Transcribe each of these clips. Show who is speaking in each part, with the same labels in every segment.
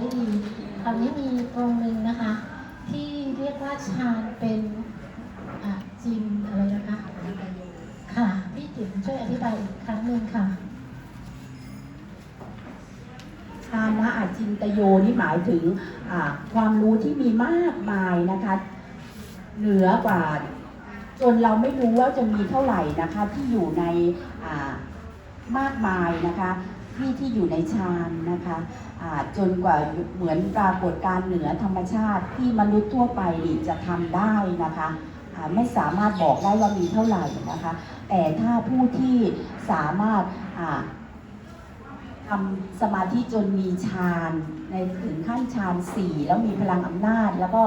Speaker 1: ได้ดีคราวนี้มีตรงหนึ่งนะคะ ที่เรียกว่าฌานเป็นจินอะไรนะคะค่ะพี่จิ๋มช่วยอธิบายอีกครั้งหนึ่งค่ะ
Speaker 2: ฌานะอาจินตโยนี่หมายถึงความรู้ที่มีมากมายนะคะ เหนือกว่า จนเราไม่รู้ว่าจะมีเท่าไหร่นะคะที่อยู่ในมากมายนะคะ ที่ที่อยู่ในฌานนะคะะจนกว่าเหมือนปรากฏการเหนือธรรมชาติที่มนุษย์ทั่วไปจะทำได้นะคะไม่สามารถบอกได้ว่ามีเท่าไหร่นะคะ แต่ถ้าผู้ที่สามารถทำสมาธิจนมีฌาน ในถึงขั้นฌานสี่แล้วมีพลังอำนาจ แล้วก็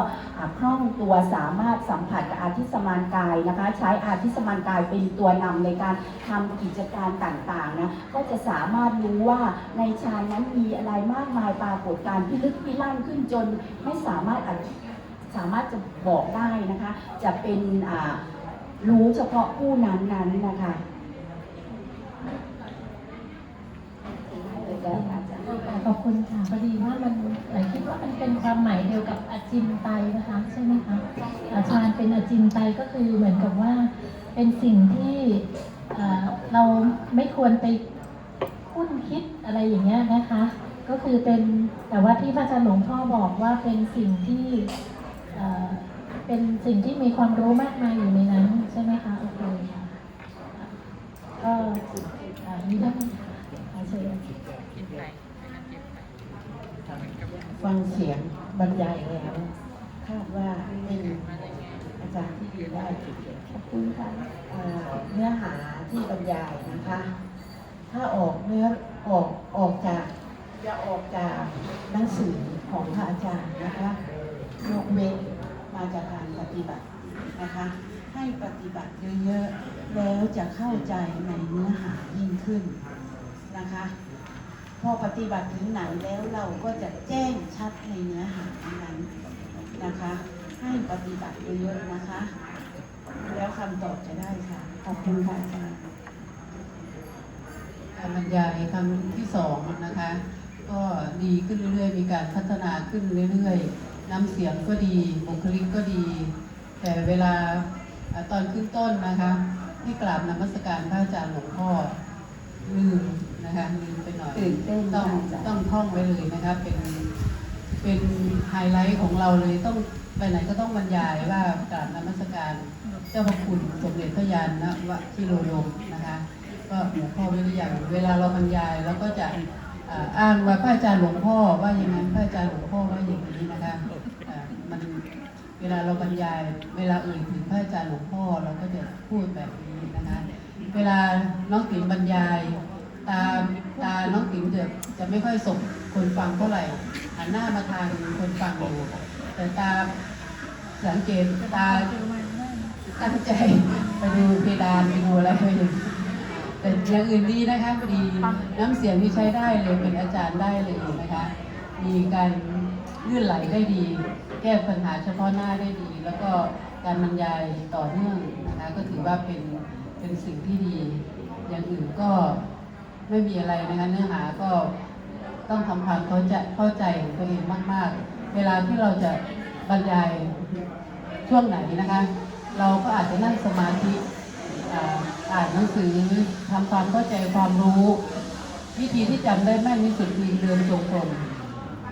Speaker 2: คล่องตัวสามารถสัมผัสกับอาทิสมานกายนะคะ ใช้อาทิสมานกายเป็นตัวนำในการทำกิจการต่างๆนะก็จะสามารถรู้ว่าในฌานนั้นมีอะไรมากมายปรากฏการณ์พิลึกพิลั่นขึ้นจนไม่สามารถอธิสามารถจะบอกได้นะคะ จะเป็นรู้เฉพาะผู้นั้นนั้นนะคะ
Speaker 1: ขอบคุณค่ะพอดีว่ามันหลายคิดว่ามันเป็นความหมายเดียวกับอาจินไตนะคะใช่ไหมคะอาฌานเป็นอาจินไตก็คือเหมือนกับว่าเป็นสิ่งที่เราไม่ควรไปคุ้นคิดอะไรอย่างเงี้ยนะคะ ก็คือเป็นแต่ว่าที่พระอาจารย์หลวงพ่อบอกว่าเป็นสิ่งที่เป็นสิ่งที่มีความรู้มากมายอยู่ในนั้นใช่ไหมคะก็เอ่อมีเรื่องอาเชิญ
Speaker 3: ฟังเสียงบรรยายแล้วคาดว่าเป็นอาจารย์ที่ดีได้ทีเดียว
Speaker 1: ขอบคุณค่ะ
Speaker 3: เนื้อหาที่บรรยายนะคะ ถ้าออกเนื้อออกออกจากจะออกจากหนังสือของพระอาจารย์นะคะยกเว้นมาจากการปฏิบัตินะคะ ให้ปฏิบัติเยอะๆแล้วจะเข้าใจในเนื้อหายิ่งขึ้นนะคะ พอปฏิบัติถึงไหนแล้วเราก็จะแจ้งชัดในเนื้อหานั้นนะคะ ให้ปฏิบัติเยอะๆนะคะ แล้วคำตอบจะได้ค่ะ ขอบคุณค่ะอาจารย์
Speaker 4: การบรรยายครั้งที่สองนะคะ ก็ดีขึ้นเรื่อยๆ มีการพัฒนาขึ้นเรื่อยๆน้ำเสียงก็ดีบุคลิกก็ดี แต่เวลาอ่าตอนขึ้นต้นนะคะ ที่กราบนมัสการพระอาจารย์หลวงพ่อลืม นะคะลืมไปหน่อย
Speaker 2: ตื่นเต้น
Speaker 4: ต้อง
Speaker 2: ค่ะอาจารย์
Speaker 4: ต้องท่องไว้เลยนะคะเป็นเป็นไฮไลท์ของเราเลยต้องไปไหนก็ต้องบรรยายว่ากราบนมัสการเจ้าพระคุณสมเด็จพระยานนะวชิโรดมนะคะก็หลวงพ่อวิริยังเวลาเราบรรยายแล้วก็จะอ่าอ้างว่าพระอาจารย์หลวงพ่อว่าอย่างนั้นพระอาจารย์หลวงพ่อว่าอย่างนี้นะคะอ่ามันเวลาเราบรรยาย เวลาเอ่ยถึงพระอาจารย์หลวงพ่อเราก็จะพูดแบบนี้นะคะเวลาน้องติ๋มบรรยาย ตาตาน้องติ๋มจะจะไม่ค่อยสบคนฟังเท่าไหร่หันหน้ามาทางคนฟังอยู่แต่ตาสังเกตตาตั้งใจไปดูเพดานไปดูอะไรไปดูแต่อย่างอื่นดีนะคะพอดีน้ำเสียงที่ใช้ได้เลยเป็นอาจารย์ได้เลยนะคะ มีการลื่นไหลได้ดี แก้ปัญหาเฉพาะหน้าได้ดี แล้วก็การบรรยายต่อเนื่องนะคะก็ถือว่าเป็นเป็นสิ่งที่ดี อย่างอื่นก็ ไม่มีอะไรนะคะเนื้อหาก็ต้องทำความเข้าใจเข้าใจตัวเองมาก ๆ เวลาที่เราจะบรรยายช่วงไหนนะคะ เราก็อาจจะนั่งสมาธิอ่าอ่านหนังสือทำความเข้าใจความรู้ วิธีที่จำได้แม่นที่สุดคือเดินจงกรม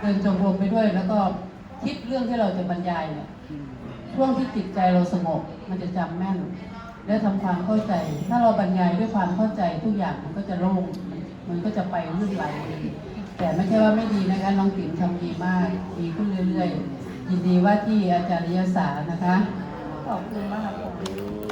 Speaker 4: เดินจงกรมไปด้วย แล้วก็คิดเรื่องที่เราจะบรรยายเนี่ยช่วงที่จิตใจเราสงบมันจะจำแม่น และทำความเข้าใจ ถ้าเราบรรยายด้วยความเข้าใจทุกอย่างมันก็จะโล่งมันมันก็จะไปลื่นไหลแต่ไม่ใช่ว่าไม่ดีนะคะน้องติ๋มทำดีมากดีขึ้นเรื่อยๆยินดีว่าที่อาจารย์ยศานะคะ
Speaker 3: ขอบคุณมากค่ะ